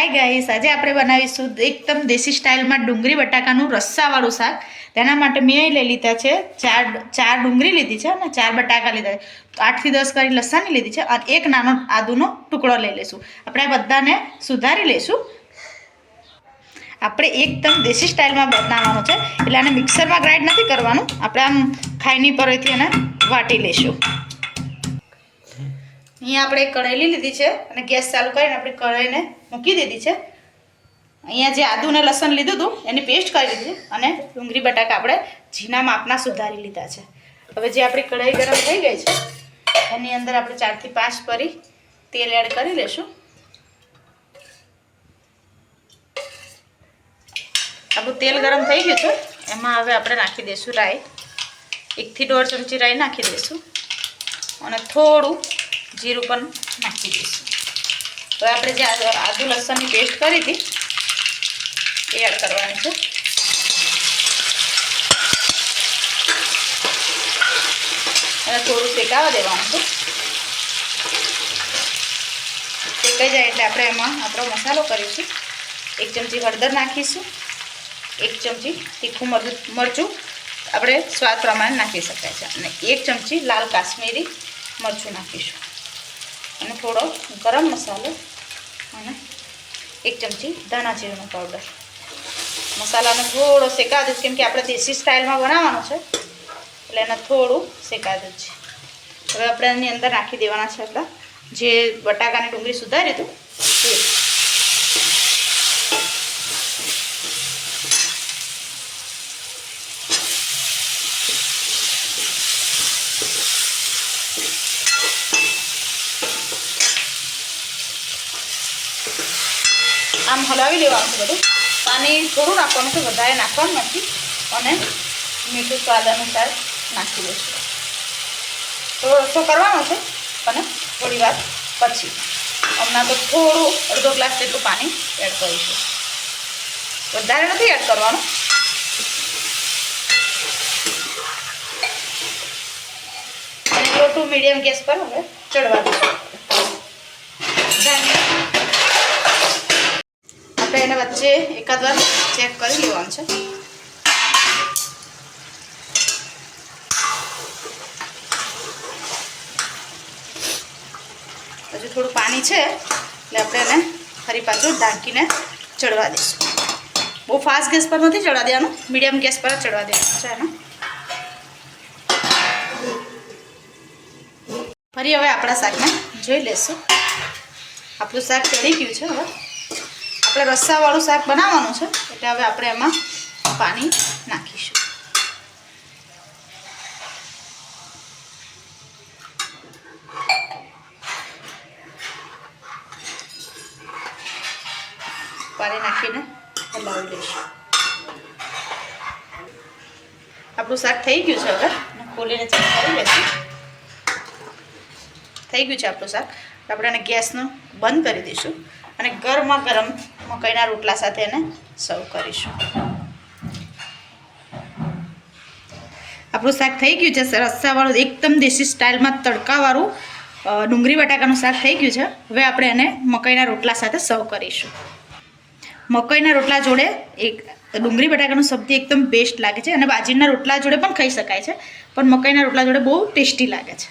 Hi guys આજે આપણે બનાવીશું એકદમ દેશી સ્ટાઇલમાં ડુંગળી બટાકાનું રસ્સાવાળું શાક. તેના માટે મેં લઈ લીધા છે ચાર ચાર ડુંગળી લીધી છે અને ચાર બટાકા લીધા છે. આઠથી દસ કરી લસણની લીધી છે અને એક નાનો આદુનો ટુકડો લઈ લઈશું. આપણે બધાને સુધારી લઈશું. આપણે એકદમ દેશી સ્ટાઇલમાં બનાવવાનું છે. એટલે આને મિક્સરમાં ગ્રાઇન્ડ નથી કરવાનું. આપણે આમ ખાઈની પરથી એને વાટી લઈશું. અહીંયા આપણે કઢાઈ લીધી છે અને ગેસ ચાલુ કરીને આપણે કઢાઈને મૂકી દીધી છે. અહીંયા જે આદુ અને લસણ લીધું હતું, એની પેસ્ટ કરી દીધી અને ડુંગળી બટાકા આપણે ઝીણા માપના સુધારી લીધા છે. હવે જે આપણી કઢાઈ ગરમ થઈ ગઈ છે, એની અંદર આપણે ચારથી પાંચ પરી તેલ એડ કરી લઈશું આપણું તેલ ગરમ થઈ ગયું છે, એમાં હવે આપણે નાખી દઈશું રાઈ. એકથી દોઢ ચમચી રાઈ નાખી દઈશું અને થોડું જીરું પણ નાખી દઈશું. હવે આપણે જે આદુ લસણની પેસ્ટ કરી હતી, એ એડ કરવાની છે. અને થોડું શેકાવા દેવાનું છે. શેકાઈ જાય એટલે આપણે એમાં આપણો મસાલો કરીશું. એક ચમચી હળદર નાખીશું. એક ચમચી તીખું મરચું આપણે સ્વાદ પ્રમાણે નાખી શકાય છે. અને એક ચમચી લાલ કાશ્મીરી મરચું નાખીશું. થોડો ગરમ મસાલો અને એક ચમચી ધાણા જીરુંનો પાવડર મસાલાને થોડો શેકા દઈશ કેમ કે આપણે દેશી સ્ટાઇલમાં બનાવવાનું છે, એટલે એને થોડું શેકા દઉં છે. હવે આપણે એની અંદર નાખી દેવાના છે આપણા જે બટાકાની ડુંગળી સુધારી હતું તે આમ હલાવી લેવાનું છે બધું. પાણી થોડું નાખવાનું છે, વધારે નાખવાનું નથી. અને મીઠું સ્વાદ અનુસાર નાખી દઈશું. તો રસો કરવાનો છે? અને થોડી વાર પછી. હમણાં તો થોડું અડધો ગ્લાસ જેટલું પાણી એડ કરીશું. વધારે નથી એડ કરવાનું. અને મીડિયમ ગેસ પર હવે ચડવા દઈશું. વચ્ચે એકાદ વાર ચેક કરી લેવાનું છે. હજુ થોડું પાણી છે, એટલે આપણે એને ફરી પાછું ઢાંકીને ચડવા દઈશું. બહુ ફાસ્ટ ગેસ પર નથી ચડવા દેવાનું મીડિયમ ગેસ પર ચડવા દેવાનું છે એને. ફરી હવે આપણા શાકને જોઈ લેશું. આપણું શાક ચડી ગયું છે હવે. આપણે રસ્સાવાળું શાક બનાવવાનું છે. એટલે હવે આપણે એમાં પાણી નાખીશું. પાણી નાખીને હલાવી લઈશું. આપણું શાક થઈ ગયું છે હવે. ખોલીને ચેક કરી લઈશું. થઈ ગયું છે આપણું શાક. આપણે એને ગેસનું બંધ કરી દઈશું. અને ગરમા ગરમ મકાઈના રોટલા સાથે એને સર્વ કરીશું. આપણું શાક થઈ ગયું છે રસ્સાવાળું એકદમ દેશી સ્ટાઇલમાં તડકાવાળું ડુંગળી બટાકાનું શાક થઈ ગયું છે. હવે આપણે એને મકાઈના રોટલા સાથે સર્વ કરીશું. મકાઈના રોટલા જોડે એક, ડુંગળી બટાકાનું સબ્જી એકદમ બેસ્ટ લાગે છે અને બાજરીના રોટલા જોડે પણ ખાઈ શકાય છે, પણ મકાઈના રોટલા જોડે બહુ ટેસ્ટી લાગે છે.